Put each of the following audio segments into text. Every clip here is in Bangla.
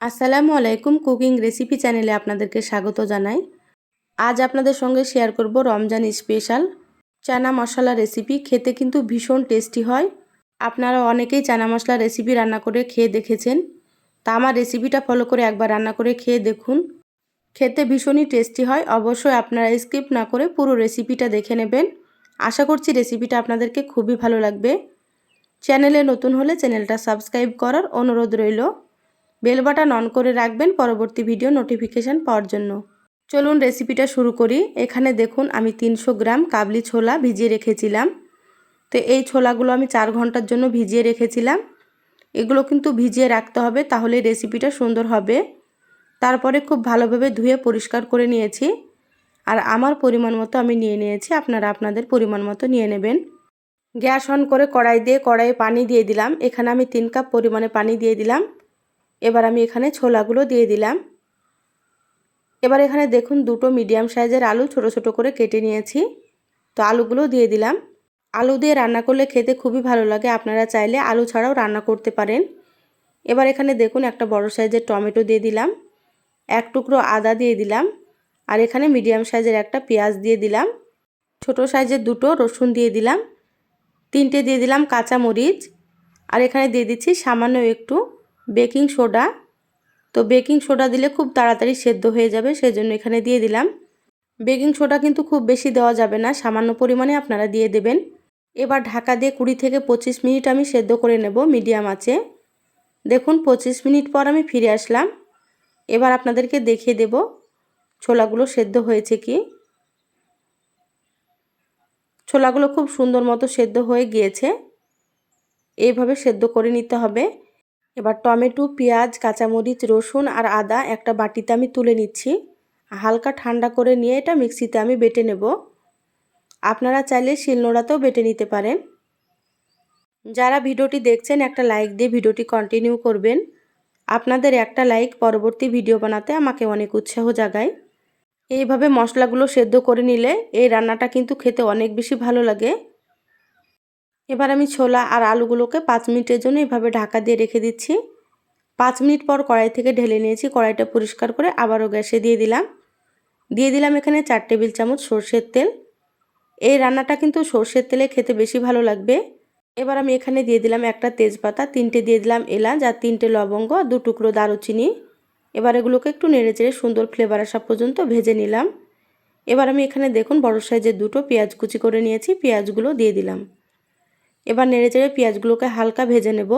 আসসালামু আলাইকুম কুকিং রেসিপি চ্যানেলে আপনাদেরকে স্বাগত জানাই। আজ আপনাদের সঙ্গে শেয়ার করব রমজান স্পেশাল চানা মশলা রেসিপি। খেতে কিন্তু ভীষণ টেস্টি হয়। আপনারা অনেকেই চানা মশলা রেসিপি রান্না করে খেয়ে দেখেছেন। তা আমার রেসিপিটা ফলো করে একবার রান্না করে খেয়ে দেখুন। খেতে ভীষণই টেস্টি হয়। অবশ্যই আপনারা স্কিপ না করে পুরো রেসিপিটা দেখে নেবেন। আশা করছি রেসিপিটা আপনাদেরকে খুবই ভালো লাগবে। চ্যানেলে নতুন হলে চ্যানেলটা সাবস্ক্রাইব করার অনুরোধ রইল। বেল বাটন অন করে রাখবেন পরবর্তী ভিডিও নোটিফিকেশান পাওয়ার জন্য। চলুন রেসিপিটা শুরু করি। এখানে দেখুন, আমি তিনশো গ্রাম কাবলি ছোলা ভিজিয়ে রেখেছিলাম। তো এই ছোলাগুলো আমি চার ঘণ্টার জন্য ভিজিয়ে রেখেছিলাম। এগুলো কিন্তু ভিজিয়ে রাখতে হবে তাহলে রেসিপিটা সুন্দর হবে। তারপরে খুব ভালোভাবে ধুয়ে পরিষ্কার করে নিয়েছি। আর আমার পরিমাণ মতো আমি নিয়ে নিয়েছি, আপনারা আপনাদের পরিমাণ মতো নিয়ে নেবেন। গ্যাস অন করে কড়াই দিয়ে কড়াইয়ে পানি দিয়ে দিলাম। এখানে আমি তিন কাপ পরিমাণে পানি দিয়ে দিলাম। এবার আমি এখানে ছোলাগুলো দিয়ে দিলাম। এবার এখানে দেখুন দুটো মিডিয়াম সাইজের আলু ছোট ছোট করে কেটে নিয়েছি। তো আলুগুলো দিয়ে দিলাম। আলু দিয়ে রান্না করলে খেতে খুবই ভালো লাগে, আপনারা চাইলে আলু ছাড়াও রান্না করতে পারেন। এবার এখানে দেখুন একটা বড় সাইজের টমেটো দিয়ে দিলাম। এক টুকরো আদা দিয়ে দিলাম। আর এখানে মিডিয়াম সাইজের একটা পেঁয়াজ দিয়ে দিলাম। ছোট সাইজের দুটো রসুন দিয়ে দিলাম। তিনটে দিয়ে দিলাম কাঁচা মরিচ আর এখানে দিয়ে দিচ্ছি সামান্য একটু বেকিং সোডা। তো বেকিং সোডা দিলে খুব তাড়াতাড়ি সেদ্ধ হয়ে যাবে সেই জন্য এখানে দিয়ে দিলাম। বেকিং সোডা কিন্তু খুব বেশি দেওয়া যাবে না, সামান্য পরিমাণে আপনারা দিয়ে দেবেন। এবার ঢাকা দিয়ে কুড়ি থেকে পঁচিশ মিনিট আমি সেদ্ধ করে নেব মিডিয়াম আছে দেখুন, পঁচিশ মিনিট পর আমি ফিরে আসলাম। এবার আপনাদেরকে দেখিয়ে দেব ছোলাগুলো সেদ্ধ হয়েছে কি। ছোলাগুলো খুব সুন্দর মতো সেদ্ধ হয়ে গিয়েছে। এইভাবে সেদ্ধ করে নিতে হবে। এবার টমেটো, পেঁয়াজ, কাঁচামরিচ, রসুন আর আদা একটা বাটিতে আমি তুলে নিচ্ছি। হালকা ঠান্ডা করে নিয়ে এটা মিক্সিতে আমি বেটে নেব। আপনারা চাইলে শিলনোড়াতেও বেটে নিতে পারেন। যারা ভিডিওটি দেখছেন, একটা লাইক দিয়ে ভিডিওটি কন্টিনিউ করবেন। আপনাদের একটা লাইক পরবর্তী ভিডিও বানাতে আমাকে অনেক উৎসাহ জাগায়। এইভাবে মশলাগুলো সেদ্ধ করে নিলে এই রান্নাটা কিন্তু খেতে অনেক বেশি ভালো লাগে। এবার আমি ছোলা আর আলুগুলোকে পাঁচ মিনিটের জন্য এভাবে ঢাকা দিয়ে রেখে দিচ্ছি। পাঁচ মিনিট পর কড়াই থেকে ঢেলে নিয়েছি, কড়াইটা পরিষ্কার করে আবারও গ্যাসে দিয়ে দিলাম। দিয়ে দিলাম এখানে চার টেবিল চামচ সর্ষের তেল। এই রান্নাটা কিন্তু সর্ষের তেলে খেতে বেশি ভালো লাগবে। এবার আমি এখানে দিয়ে দিলাম একটা তেজপাতা, তিনটে দিয়ে দিলাম এলাচ আর তিনটে লবঙ্গ, দু টুকরো দারুচিনি। এবার এগুলোকে একটু নেড়ে চেড়ে সুন্দর ফ্লেভার আসা পর্যন্ত ভেজে নিলাম। এবার আমি এখানে দেখুন বড় সাইজের দুটো পেঁয়াজ কুচি করে নিয়েছি, পেঁয়াজগুলো দিয়ে দিলাম। এবার নেড়ে চেড়ে পেঁয়াজগুলোকে হালকা ভেজে নেব।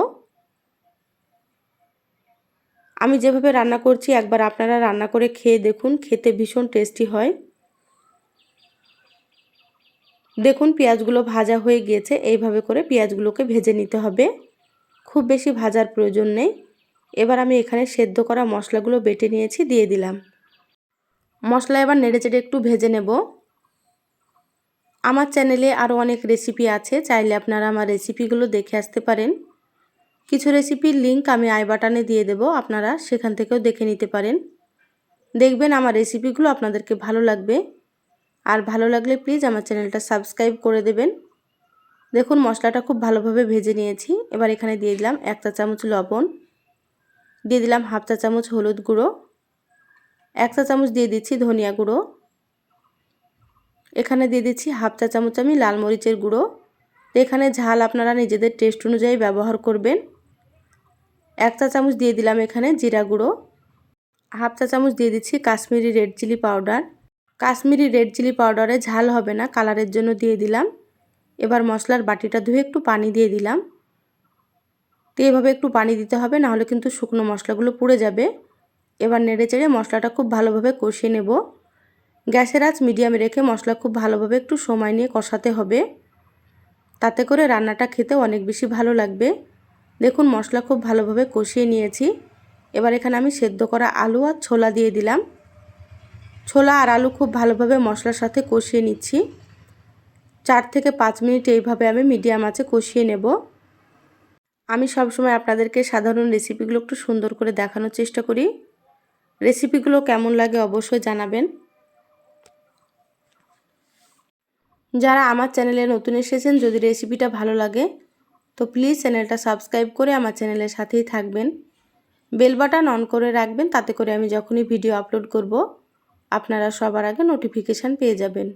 আমি যেভাবে রান্না করছি, একবার আপনারা রান্না করে খেয়ে দেখুন, খেতে ভীষণ টেস্টি হয়। দেখুন, পেঁয়াজগুলো ভাজা হয়ে গিয়েছে, এইভাবে করে পেঁয়াজগুলোকে ভেজে নিতে হবে। খুব বেশি ভাজার প্রয়োজন নেই। এবার আমি এখানে সেদ্ধ করা মশলাগুলো বেটে নিয়েছি, দিয়ে দিলাম। মশলা এবার নেড়ে চেড়ে একটু ভেজে নেব। আমার চ্যানেলে আরও অনেক রেসিপি আছে, চাইলে আপনারা আমার রেসিপিগুলো দেখে আসতে পারেন। কিছু রেসিপির লিঙ্ক আমি আই বাটানে দিয়ে দেব, আপনারা সেখান থেকেও দেখে নিতে পারেন। দেখবেন আমার রেসিপিগুলো আপনাদেরকে ভালো লাগবে। আর ভালো লাগলে প্লিজ আমার চ্যানেলটা সাবস্ক্রাইব করে দেবেন। দেখুন, মশলাটা খুব ভালোভাবে ভেজে নিয়েছি। এবার এখানে দিয়ে দিলাম এক চা চামচ লবণ, দিয়ে দিলাম হাফ চা চামচ হলুদ গুঁড়ো, এক চা চামচ দিয়ে দিচ্ছি ধনিয়া গুঁড়ো। এখানে দিয়ে দিচ্ছি হাফ চা চামচ আমি লাল মরিচের গুঁড়ো। এখানে ঝাল আপনারা নিজেদের টেস্ট অনুযায়ী ব্যবহার করবেন। এক চা চামচ দিয়ে দিলাম এখানে জিরা গুঁড়ো। হাফ চা চামচ দিয়ে দিচ্ছি Kashmiri red chilli powder. Kashmiri red chilli পাউডারে ঝাল হবে না, কালারের জন্য দিয়ে দিলাম। এবার মশলার বাটিটা ধুয়ে একটু পানি দিয়ে দিলাম। তো এভাবে একটু পানি দিতে হবে, নাহলে কিন্তু শুকনো মশলাগুলো পুড়ে যাবে। এবার নেড়ে চেড়ে মশলাটা খুব ভালোভাবে কষিয়ে নেব। গ্যাসের আঁচ মিডিয়ামে রেখে মশলা খুব ভালোভাবে একটু সময় নিয়ে কষাতে হবে। তাতে করে রান্নাটা খেতে অনেক বেশি ভালো লাগবে। দেখুন, মশলা খুব ভালোভাবে কষিয়ে নিয়েছি। এবার এখানে আমি সেদ্ধ করা আলু আর ছোলা দিয়ে দিলাম। ছোলা আর আলু খুব ভালোভাবে মশলার সাথে কষিয়ে নিচ্ছি। চার থেকে পাঁচ মিনিট এইভাবে আমি মিডিয়াম আছে কষিয়ে নেব। আমি সবসময় আপনাদেরকে সাধারণ রেসিপিগুলো একটু সুন্দর করে দেখানোর চেষ্টা করি। রেসিপিগুলো কেমন লাগে অবশ্যই জানাবেন। যারা আমার চ্যানেলে নতুন এসেছেন, যদি রেসিপিটা ভালো লাগে, তো প্লিজ চ্যানেলটা সাবস্ক্রাইব করে আমার চ্যানেলের সাথেই থাকবেন। বেল বাটন অন করে রাখবেন, তাতে করে আমি যখনই ভিডিও আপলোড করব, আপনারা সবার আগে নোটিফিকেশান পেয়ে যাবেন।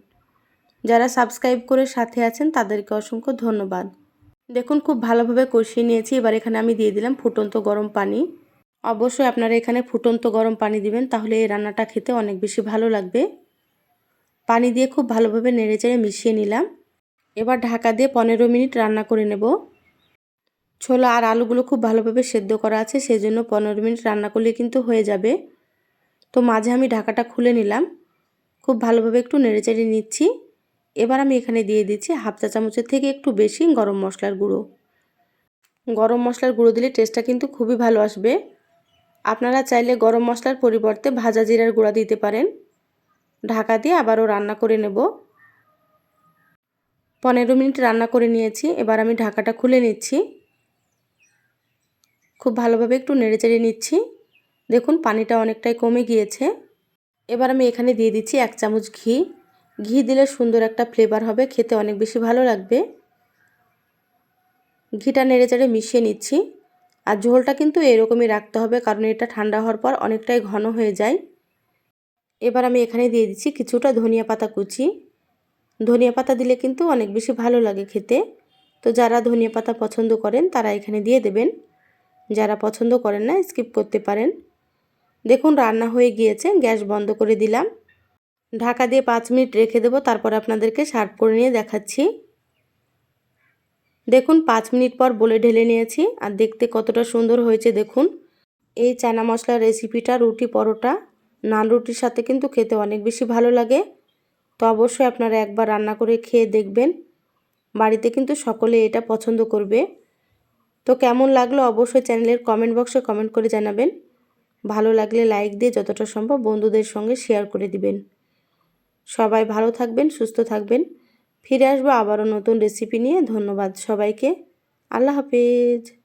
যারা সাবস্ক্রাইব করে সাথে আছেন, তাদেরকে অসংখ্য ধন্যবাদ। দেখুন, খুব ভালোভাবে কষিয়ে নিয়েছি। এবার এখানে আমি দিয়ে দিলাম ফুটন্ত গরম পানি। অবশ্যই আপনারা এখানে ফুটন্ত গরম পানি দিবেন, তাহলে এই রান্নাটা খেতে অনেক বেশি ভালো লাগবে। পানি দিয়ে খুব ভালোভাবে নেড়েচেড়ে মিশিয়ে নিলাম। এবার ঢাকা দিয়ে পনেরো মিনিট রান্না করে নেব। ছোলা আর আলুগুলো খুব ভালোভাবে সেদ্ধ করা আছে সেই জন্য পনেরো মিনিট রান্না করলে কিন্তু হয়ে যাবে। তো মাঝে আমি ঢাকাটা খুলে নিলাম। খুব ভালোভাবে একটু নেড়েচেড়ে নিচ্ছি। এবার আমি এখানে দিয়ে দিচ্ছি হাফ চা চামচের থেকে একটু বেশি গরম মশলার গুঁড়ো। গরম মশলার গুঁড়ো দিলে টেস্টটা কিন্তু খুবই ভালো আসবে। আপনারা চাইলে গরম মশলার পরিবর্তে ভাজা জিরার গুঁড়া দিতে পারেন। ঢাকা দিয়ে আবারও রান্না করে নেব। পনেরো মিনিট রান্না করে নিয়েছি, এবার আমি ঢাকাটা খুলে নিচ্ছি। খুব ভালোভাবে একটু নেড়েচেড়ে নিচ্ছি। দেখুন, পানিটা অনেকটাই কমে গিয়েছে। এবার আমি এখানে দিয়ে দিচ্ছি এক চামচ ঘি। ঘি দিলে সুন্দর একটা ফ্লেভার হবে, খেতে অনেক বেশি ভালো লাগবে। ঘিটা নেড়েচেড়ে মিশিয়ে নিচ্ছি। আর ঝোলটা কিন্তু এরকমই রাখতে হবে, কারণ এটা ঠান্ডা হওয়ার পর অনেকটাই ঘন হয়ে যায়। এবার আমি এখানে দিয়ে দিচ্ছি কিছুটা ধনিয়া পাতা কুচি। ধনিয়া পাতা দিলে কিন্তু অনেক বেশি ভালো লাগে খেতে। তো যারা ধনিয়া পাতা পছন্দ করেন, তারা এখানে দিয়ে দেবেন। যারা পছন্দ করেন না, স্কিপ করতে পারেন। দেখুন, রান্না হয়ে গিয়েছে, গ্যাস বন্ধ করে দিলাম। ঢাকা দিয়ে পাঁচ মিনিট রেখে দেবো, তারপর আপনাদেরকে সার্ভ করে নিয়ে দেখাচ্ছি। দেখুন, পাঁচ মিনিট পর বলে ঢেলে নিয়েছি, আর দেখতে কতটা সুন্দর হয়েছে, দেখুন। এই চানা মশলার রেসিপিটা রুটি পরোটা নান রুটির সাথে কিন্তু খেতে অনেক বেশি ভালো লাগে। তো অবশ্যই আপনারা একবার রান্না করে খেয়ে দেখবেন। বাড়িতে কিন্তু সকলে এটা পছন্দ করবে। তো কেমন লাগল অবশ্যই চ্যানেলের কমেন্ট বক্সে কমেন্ট করে জানাবেন। ভালো লাগলে লাইক দিয়ে যতটা সম্ভব বন্ধুদের সঙ্গে শেয়ার করে দিবেন। সবাই ভালো থাকবেন, সুস্থ থাকবেন। ফিরে আসব আবারও নতুন রেসিপি নিয়ে। ধন্যবাদ সবাইকে। আল্লাহ হাফেজ।